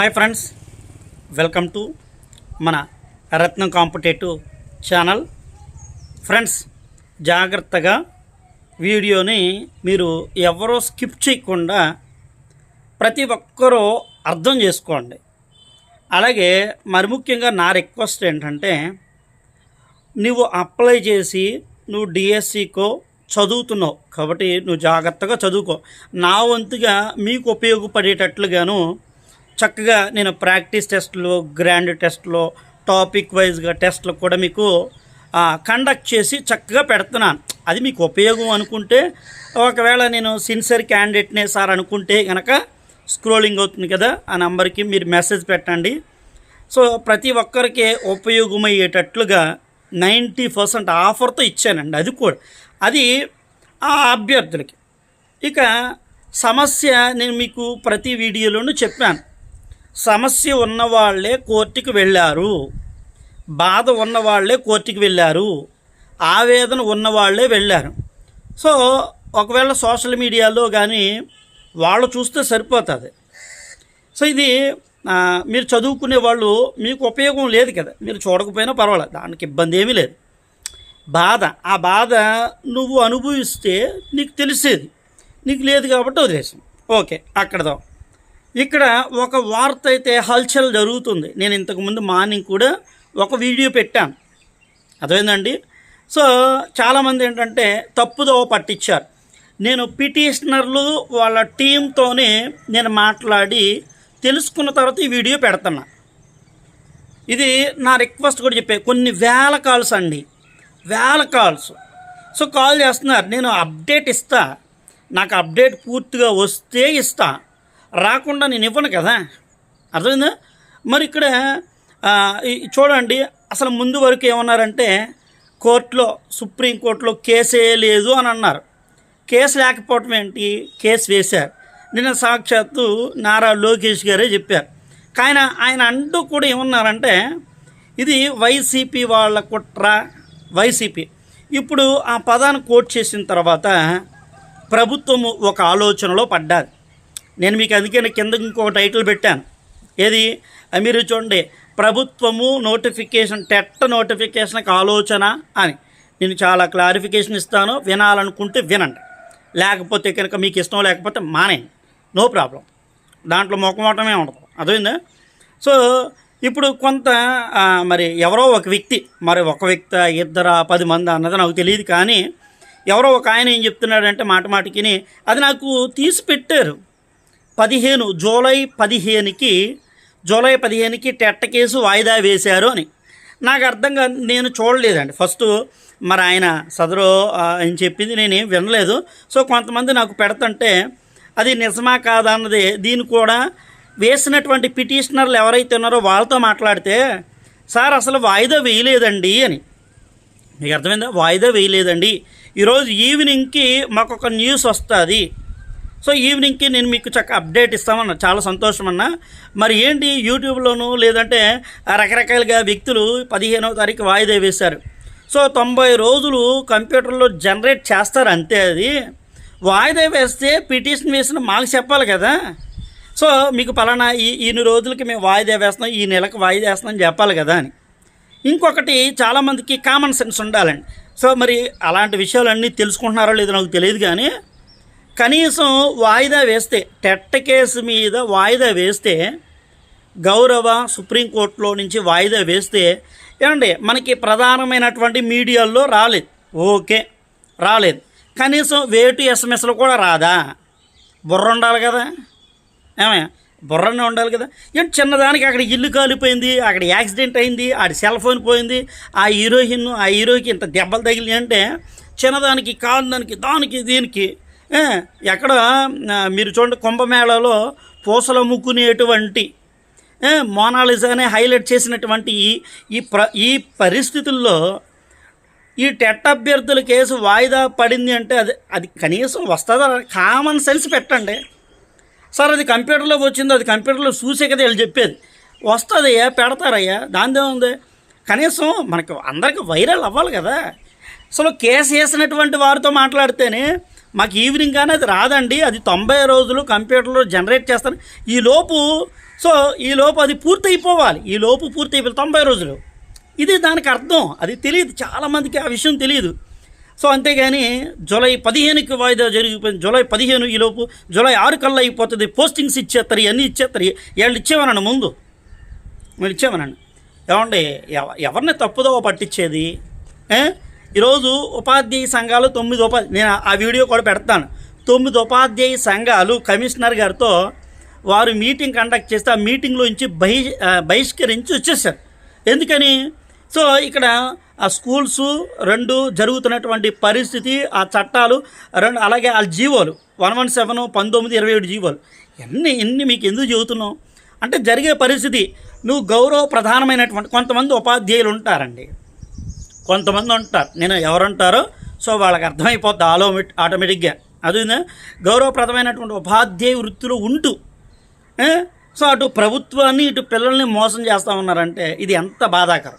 Hi friends welcome to మన రత్నం competitive channel. Friends జాగ్రత్తగా వీడియోని మీరు ఎవరో స్కిప్ చేయకుండా ప్రతి ఒక్కరూ అర్థం చేసుకోండి. అలాగే మరి ముఖ్యంగా నా రిక్వెస్ట్ ఏంటంటే నువ్వు అప్లై చేసి నువ్వు డిఎస్సికో చదువుతున్నావు. కాబట్టి నువ్వు జాగ్రత్తగా చదువుకో. నా వంతుగా మీకు ఉపయోగపడేటట్లుగాను చక్కగా నేను ప్రాక్టీస్ టెస్ట్లు గ్రాండ్ టెస్ట్లు టాపిక్ వైజ్గా టెస్ట్లు కూడా మీకు కండక్ట్ చేసి చక్కగా పెడుతున్నాను. అది మీకు ఉపయోగం అనుకుంటే ఒకవేళ నేను సిన్సియర్ క్యాండిడేట్నే సార్ అనుకుంటే కనుక స్క్రోలింగ్ అవుతుంది కదా ఆ నెంబర్కి మీరు మెసేజ్ పెట్టండి. సో ప్రతి ఒక్కరికి ఉపయోగమయ్యేటట్లుగా నైంటీ పర్సెంట్ ఆఫర్తో ఇచ్చానండి అది కూడా. అది ఆ అభ్యర్థులకి. ఇక సమస్య నేను మీకు ప్రతి వీడియోలోనూ చెప్పాను. సమస్య ఉన్నవాళ్ళే కోర్టుకి వెళ్ళారు. బాధ ఉన్నవాళ్ళే కోర్టుకి వెళ్ళారు. ఆవేదన ఉన్నవాళ్ళే వెళ్ళారు. సో ఒకవేళ సోషల్ మీడియాలో కానీ వాళ్ళు చూస్తే సరిపోతుంది. సో ఇది మీరు చదువుకునే వాళ్ళు మీకు ఉపయోగం లేదు కదా. మీరు చూడకపోయినా పర్వాలేదు. దానికి ఇబ్బంది ఏమీ లేదు. బాధ ఆ బాధ నువ్వు అనుభవిస్తే నీకు తెలిసేది. నీకు లేదు కాబట్టి వదిలేసాం. ఓకే అక్కడదాం. ఇక్కడ ఒక వార్త అయితే హల్చల్ జరుగుతుంది. నేను ఇంతకుముందు మార్నింగ్ కూడా ఒక వీడియో పెట్టాను. అదేందండి సో చాలామంది ఏంటంటే తప్పుదో పట్టించారు. నేను పిటిషనర్లు వాళ్ళ టీంతోనే నేను మాట్లాడి తెలుసుకున్న తర్వాత ఈ వీడియో పెడుతున్నా. ఇది నా రిక్వెస్ట్ కూడా చెప్పే కొన్ని వేల కాల్స్ అండి. వేల కాల్స్. సో కాల్ చేస్తున్నారు. నేను అప్డేట్ ఇస్తా. నాకు అప్డేట్ పూర్తిగా వస్తే ఇస్తాను రాకుండా నేను ఇవ్వను కదా? అర్థమైందా? మరి ఇక్కడ చూడండి అసలు ముందు వరకు ఏమన్నారంటే కోర్టులో సుప్రీంకోర్టులో కేసే లేదు అని అన్నారు. కేసు లేకపోవటం ఏంటి? కేసు వేశారు. నిన్న సాక్షాత్తు నారా లోకేష్ గారే చెప్పారు. కానీ ఆయన అంటూ కూడా ఏమన్నారంటే ఇది వైసీపీ వాళ్ళ కుట్ర వైసీపీ. ఇప్పుడు ఆ పదాన్ని కోట్ చేసిన తర్వాత ప్రభుత్వము ఒక ఆలోచనలో పడ్డారు. నేను మీకు అందుకని కింద ఇంకో టైటిల్ పెట్టాను. ఏది? మీరు చూడండి. ప్రభుత్వము నోటిఫికేషన్ టెట్ నోటిఫికేషన్కి ఆలోచన అని. నేను చాలా క్లారిఫికేషన్ ఇస్తాను. వినాలనుకుంటే వినండి. లేకపోతే కనుక మీకు ఇష్టం లేకపోతే మానేయండి. నో ప్రాబ్లం దాంట్లో మొక్కమోటమే ఉండదు. అదైందా సో ఇప్పుడు కొంత మరి ఎవరో ఒక వ్యక్తి మరి ఒక వ్యక్తి ఇద్దరు పది మంది అన్నది నాకు తెలియదు కానీ ఎవరో ఒక ఆయన ఏం చెప్తున్నాడంటే మాట మాటికి అది నాకు తీసి పెట్టారు పదిహేను జూలై పదిహేనుకి జూలై పదిహేనుకి టెట్ట కేసు వాయిదా వేశారు అని. నాకు అర్థం కాదు నేను చూడలేదండి. ఫస్ట్ మరి ఆయన సదరు అని చెప్పింది నేనేం వినలేదు. సో కొంతమంది నాకు పెడుతుంటే అది నిజమా కాదా అన్నది దీన్ని కూడా వేసినటువంటి పిటిషనర్లు ఎవరైతే ఉన్నారో వాళ్ళతో మాట్లాడితే సార్ అసలు వాయిదా వేయలేదండి అని. మీకు అర్థమైందా? వాయిదా వేయలేదండి. ఈరోజు ఈవినింగ్కి మాకు ఒక న్యూస్ వస్తుంది. సో ఈవినింగ్కి నేను మీకు చక్క అప్డేట్ ఇస్తామన్నా. చాలా సంతోషం అన్న మరి ఏంటి యూట్యూబ్లోను లేదంటే రకరకాలుగా వ్యక్తులు పదిహేనవ తారీఖు వాయిదా వేశారు. సో తొంభై రోజులు కంప్యూటర్లో జనరేట్ చేస్తారు అంతే అది. వాయిదా వేస్తే పిటిషన్ వేసిన మాకు చెప్పాలి కదా. సో మీకు పలానా ఈ ఇన్ని రోజులకి మేము వాయిదా వేస్తున్నాం ఈ నెలకు వాయిదా వేస్తున్నాం అని చెప్పాలి కదా అని. ఇంకొకటి చాలామందికి కామన్ సెన్స్ ఉండాలండి. సో మరి అలాంటి విషయాలన్నీ తెలుసుకుంటున్నారో లేదో నాకు తెలియదు కానీ కనీసం వాయిదా వేస్తే టెట్ట కేసు మీద వాయిదా వేస్తే గౌరవ సుప్రీంకోర్టులో నుంచి వాయిదా వేస్తే ఏమండి మనకి ప్రధానమైనటువంటి మీడియాల్లో రాలేదు. ఓకే రాలేదు. కనీసం వేటు ఎస్ఎంఎస్లో కూడా రాదా? బుర్ర ఉండాలి కదా? ఏమే బుర్రనే ఉండాలి కదా? ఏంటి చిన్నదానికి అక్కడ ఇల్లు కాలిపోయింది అక్కడ యాక్సిడెంట్ అయింది ఆడి సెల్ ఫోన్ పోయింది ఆ హీరోయిన్ ఆ హీరోకి ఇంత దెబ్బలు తగిలి అంటే చిన్నదానికి కాలు దానికి దానికి దీనికి ఎక్కడ మీరు చూడండి కుంభమేళాలో పూసలు అమ్ముకునేటువంటి మోనాలిజానే హైలైట్ చేసినటువంటి ఈ ఈ ప్ర ఈ పరిస్థితుల్లో ఈ టెట్ అభ్యర్థుల కేసు వాయిదా పడింది అంటే అది అది కనీసం వస్తుందా? కామన్ సెన్స్ పెట్టండి. సార్ అది కంప్యూటర్లో వచ్చింది అది కంప్యూటర్లో చూసే కదా వీళ్ళు చెప్పేది. వస్తుందయ్యా పెడతారయ్యా దానిదే ఉంది. కనీసం మనకు అందరికి వైరల్ అవ్వాలి కదా. అసలు కేసు వేసినటువంటి వారితో మాట్లాడితేనే మాకు ఈవినింగ్ కానీ అది రాదండి. అది తొంభై రోజులు కంప్యూటర్లో జనరేట్ చేస్తాను. ఈలోపు సో ఈ లోపు అది పూర్తయిపోవాలి. ఈ లోపు పూర్తి అయిపోవాలి తొంభై రోజులు. ఇది దానికి అర్థం. అది తెలియదు. చాలామందికి ఆ విషయం తెలియదు. సో అంతేగాని జూలై పదిహేనుకి వాయిదా జరిగిపోయింది. జూలై పదిహేను ఈలోపు జూలై ఆరు కల్లా అయిపోతుంది. పోస్టింగ్స్ ఇచ్చేస్తారు ఇవన్నీ ఇచ్చేస్తారు. వీళ్ళు ఇచ్చేవనండి ముందు. మీరు ఇచ్చేవనండి. ఏమండి ఎవ- ఎవరిని తప్పుదో పట్టించేది? ఈరోజు ఉపాధ్యాయ సంఘాలు తొమ్మిది ఉపాధి నేను ఆ వీడియో కూడా పెడతాను. తొమ్మిది ఉపాధ్యాయ సంఘాలు కమిషనర్ గారితో వారు మీటింగ్ కండక్ట్ చేస్తే ఆ మీటింగ్లో నుంచి బహి బహిష్కరించి వచ్చేసారు. ఎందుకని? సో ఇక్కడ ఆ స్కూల్స్ రెండు జరుగుతున్నటువంటి పరిస్థితి ఆ చట్టాలు రెండు అలాగే ఆ జీవోలు వన్ వన్ సెవెన్ పంతొమ్మిది ఇరవై ఏడు జీవోలు. ఎన్ని ఎన్ని మీకు ఎందుకు చెబుతున్నావు అంటే జరిగే పరిస్థితి నువ్వు గౌరవ ప్రధానమైనటువంటి కొంతమంది ఉపాధ్యాయులు ఉంటారండి. కొంతమంది ఉంటారు. నేను ఎవరుంటారో సో వాళ్ళకి అర్థమైపోద్ది ఆలో ఆటోమేటిక్గా. అది గౌరవప్రదమైనటువంటి ఉపాధ్యాయ వృత్తిలో ఉంటూ సో అటు ప్రభుత్వాన్ని ఇటు పిల్లల్ని మోసం చేస్తూ ఉన్నారంటే ఇది ఎంత బాధాకరం.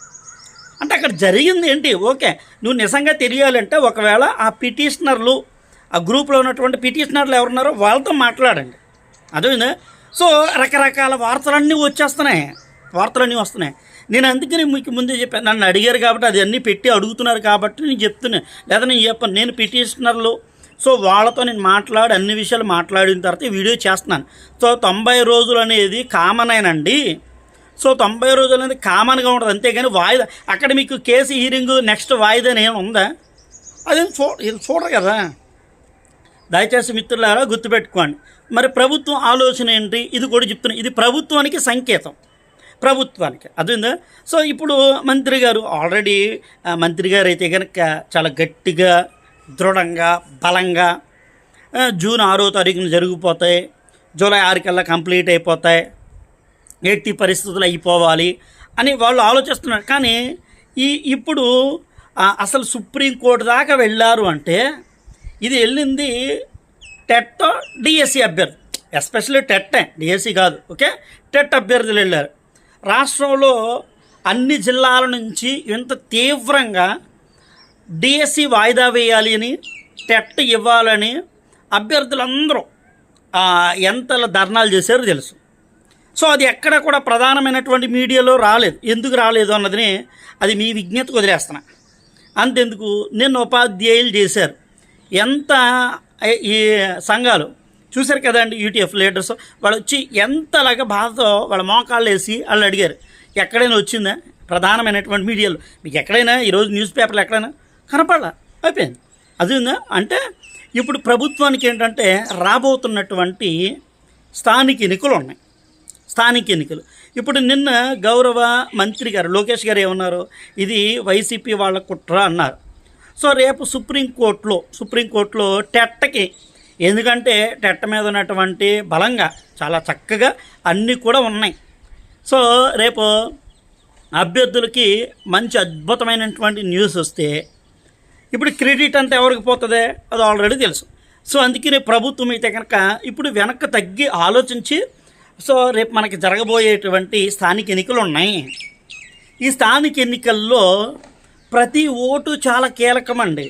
అంటే అక్కడ జరిగింది ఏంటి? ఓకే నువ్వు నిజంగా తెలియాలంటే ఒకవేళ ఆ పిటిషనర్లు ఆ గ్రూప్లో ఉన్నటువంటి పిటిషనర్లు ఎవరున్నారో వాళ్ళతో మాట్లాడండి. అదే సో రకరకాల వార్తలన్నీ వచ్చేస్తున్నాయి. వార్తలన్నీ వస్తున్నాయి. నేను అందుకని మీకు ముందే చెప్పాను. నన్ను అడిగారు కాబట్టి అది అన్నీ పెట్టి అడుగుతున్నారు కాబట్టి నేను చెప్తున్నాను లేదా నేను చెప్పాను. నేను పిటిషనర్లు. సో వాళ్ళతో నేను మాట్లాడి అన్ని విషయాలు మాట్లాడిన తర్వాత ఈ వీడియో చేస్తున్నాను. సో తొంభై రోజులు అనేది కామన్ అయినండి. సో తొంభై రోజులు అనేది కామన్గా ఉంటుంది. అంతేగాని వాయిదా. అక్కడ మీకు కేసు హీరింగ్ నెక్స్ట్ వాయిదా నేను ఉందా? అది చూ ఇది చూడరు కదా. దయచేసి మిత్రులారా గుర్తుపెట్టుకోండి. మరి ప్రభుత్వం ఆలోచన ఏంటి? ఇది కూడా చెప్తున్నాను ఇది ప్రభుత్వానికి సంకేతం. ప్రభుత్వానికి. అదేందా సో ఇప్పుడు మంత్రి గారు ఆల్రెడీ మంత్రి గారు అయితే కనుక చాలా గట్టిగా దృఢంగా బలంగా జూన్ ఆరో తారీఖున జరిగిపోతాయి. జూలై ఆరు కల్లా కంప్లీట్ అయిపోతాయి. ఎట్టి పరిస్థితులు అయిపోవాలి అని వాళ్ళు ఆలోచిస్తున్నారు. కానీ ఈ ఇప్పుడు అసలు సుప్రీంకోర్టు దాకా వెళ్ళారు అంటే ఇది వెళ్ళింది టెట్ డిఎస్సి అభ్యర్థి. ఎస్పెషల్లీ టెట్టే డిఎస్సి కాదు ఓకే? టెట్ అభ్యర్థులు వెళ్ళారు. రాష్ట్రంలో అన్ని జిల్లాల నుంచి ఇంత తీవ్రంగా డిఎస్సి వాయిదా వేయాలి అని టెట్ ఇవ్వాలని అభ్యర్థులందరూ ఎంతల ధర్నాలు చేశారో తెలుసు. సో అది ఎక్కడ కూడా ప్రధానమైనటువంటి మీడియాలో రాలేదు. ఎందుకు రాలేదు అన్నదిని అది మీ విజ్ఞతకు వదిలేస్తున్నా. అంతెందుకు? నిన్న ఉపాధ్యాయులు చేశారు. ఎంత ఈ సంఘాలు చూశారు కదండి యూటీఎఫ్ లీడర్స్? వాళ్ళు వచ్చి ఎంతలాగా బాధతో వాళ్ళ మోకాళ్ళు వేసి వాళ్ళు అడిగారు. ఎక్కడైనా వచ్చిందా? ప్రధానమైనటువంటి మీడియాలో. మీకు ఎక్కడైనా ఈరోజు న్యూస్ పేపర్లు ఎక్కడైనా? కనపడలా. అయిపోయింది. అది ఉందా? అంటే ఇప్పుడు ప్రభుత్వానికి ఏంటంటే రాబోతున్నటువంటి స్థానిక ఎన్నికలు ఉన్నాయి. స్థానిక ఎన్నికలు. ఇప్పుడు నిన్న గౌరవ మంత్రి గారు లోకేష్ గారు ఏమన్నారు? ఇది వైసీపీ వాళ్ళ కుట్ర అన్నారు. సో రేపు సుప్రీంకోర్టులో సుప్రీంకోర్టులో టెట్టకి ఎందుకంటే టెట్ట మీద ఉన్నటువంటి బలంగా చాలా చక్కగా అన్నీ కూడా ఉన్నాయి. సో రేపు అభ్యర్థులకి మంచి అద్భుతమైనటువంటి న్యూస్ వస్తే ఇప్పుడు క్రెడిట్ అంతా ఎవరికి పోతుంది? అది ఆల్రెడీ తెలుసు. సో అందుకని ప్రభుత్వం అయితే కనుక ఇప్పుడు వెనక్కి తగ్గి ఆలోచించి సో రేపు మనకి జరగబోయేటువంటి స్థానిక ఎన్నికలు ఉన్నాయి. ఈ స్థానిక ఎన్నికల్లో ప్రతి ఓటు చాలా కీలకమండి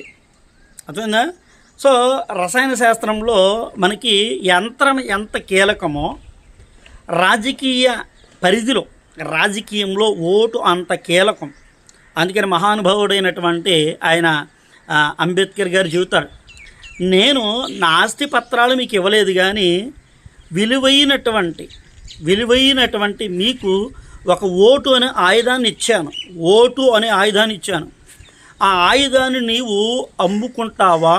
అర్థమైందా? సో రసాయన శాస్త్రంలో మనకి యంత్రం ఎంత కీలకమో రాజకీయ పరిధిలో రాజకీయంలో ఓటు అంత కీలకం. అందుకని మహానుభావుడైనటువంటి ఆయన అంబేద్కర్ గారు చెబుతాడు నేను నా ఆస్తి పత్రాలు మీకు ఇవ్వలేదు కానీ విలువైనటువంటి విలువైనటువంటి మీకు ఒక ఓటు అనే ఆయుధాన్ని ఇచ్చాను ఓటు అనే ఆయుధాన్ని ఇచ్చాను. ఆ ఆయుధాన్ని నీవు అమ్ముకుంటావా?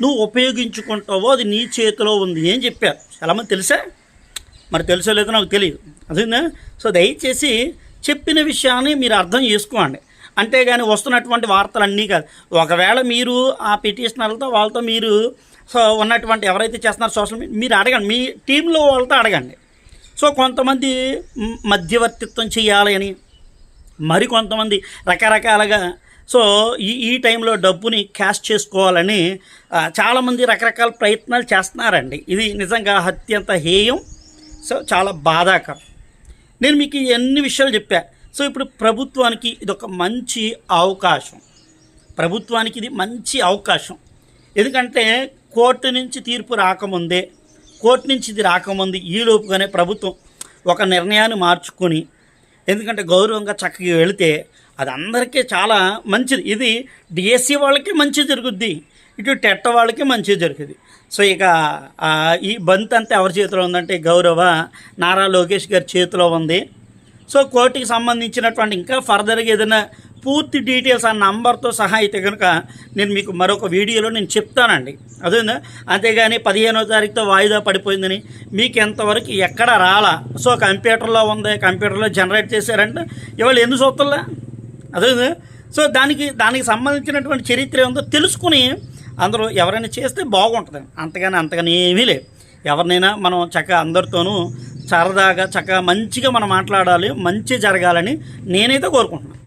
నువ్వు ఉపయోగించుకుంటావో అది నీ చేతిలో ఉంది అని చెప్పారు చాలామంది తెలుసా? మరి తెలుసో లేదో నాకు తెలియదు. అదేనా సో దయచేసి చెప్పిన విషయాన్ని మీరు అర్థం చేసుకోండి. అంతేగాని వస్తున్నటువంటి వార్తలు అన్నీ కాదు. ఒకవేళ మీరు ఆ పిటిషనర్లతో వాళ్ళతో మీరు సో ఉన్నటువంటి ఎవరైతే చేస్తున్నారో సోషల్ మీడియా మీరు అడగండి. మీ టీంలో వాళ్ళతో అడగండి. సో కొంతమంది మధ్యవర్తిత్వం చేయాలి అని. మరి కొంతమంది రకరకాలుగా సో ఈ ఈ టైంలో డబ్బుని క్యాష్ చేసుకోవాలని చాలామంది రకరకాల ప్రయత్నాలు చేస్తున్నారండి. ఇది నిజంగా అత్యంత హేయం సో చాలా బాధాకరం. నేను మీకు ఎన్ని విషయాలు చెప్పా. సో ఇప్పుడు ప్రభుత్వానికి ఇది ఒక మంచి అవకాశం. ప్రభుత్వానికి ఇది మంచి అవకాశం. ఎందుకంటే కోర్టు నుంచి తీర్పు రాకముందే కోర్టు నుంచి ఇది రాకముందు ఈ లోపుగానే ప్రభుత్వం ఒక నిర్ణయాన్ని మార్చుకొని ఎందుకంటే గౌరవంగా చక్కగా వెళితే అది అందరికీ చాలా మంచిది. ఇది డిఎస్సి వాళ్ళకి మంచి జరుగుద్ది. ఇటు టెట్ట వాళ్ళకి మంచి జరుగుతుంది సో ఇక ఈ బంత్ అంతా ఎవరి చేతిలో ఉందంటే గౌరవ నారా లోకేష్ గారి చేతిలో ఉంది. సో కోర్టుకి సంబంధించినటువంటి ఇంకా ఫర్దర్గా ఏదైనా పూర్తి డీటెయిల్స్ ఆ నంబర్తో సహా అయితే కనుక నేను మీకు మరొక వీడియోలో నేను చెప్తానండి. అదే అంతేగాని పదిహేనో తారీఖుతో వాయిదా పడిపోయిందని మీకు ఎంతవరకు ఎక్కడ రాలా? సో కంప్యూటర్లో ఉంది కంప్యూటర్లో జనరేట్ చేశారంటే ఇవాళ ఎన్ని సూత్రలా అదే సో దానికి దానికి సంబంధించినటువంటి చరిత్ర ఏందో తెలుసుకుని అందరూ ఎవరైనా చేస్తే బాగుంటుంది. అంతగాని అంతగాని ఏమీ లేదు. ఎవరినైనా మనం చక్కగా అందరితోనూ సరదాగా చక్కగా మంచిగా మనం మాట్లాడాలి మంచి జరగాలని నేనైతే కోరుకుంటున్నాను